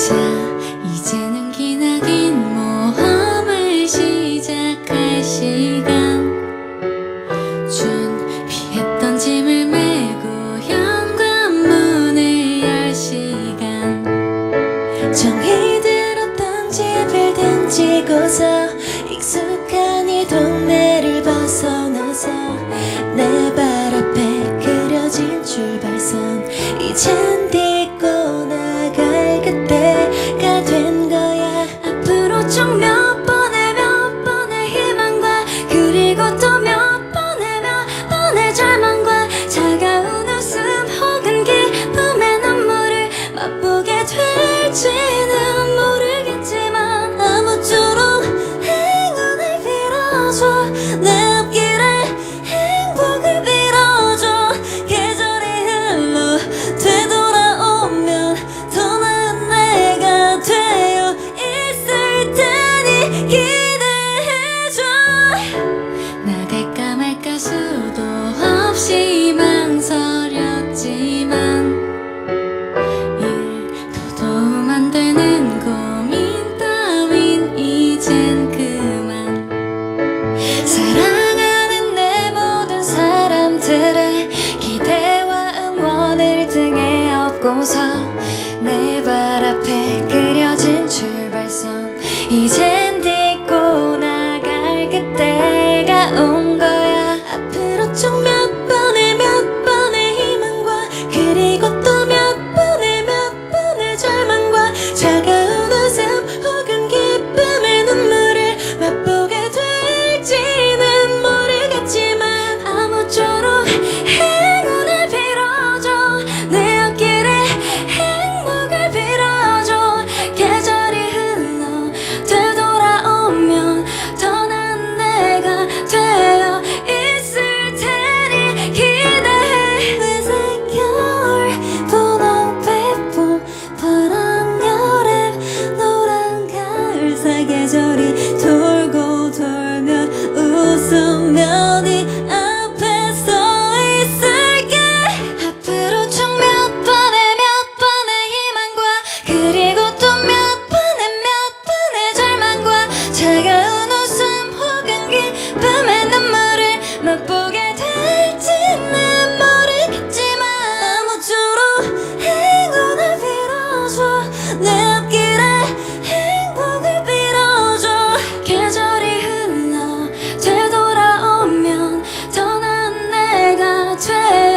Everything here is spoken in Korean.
이제는 기나긴 모험을 시작할 시간. 준비했던 짐을 메고 현관문을 열 시간. 정이 들었던지 빌딩지고서 익숙한 이 동네를 벗어나서 내 발 앞에 그려진 출발선. 이젠 then Cố. 退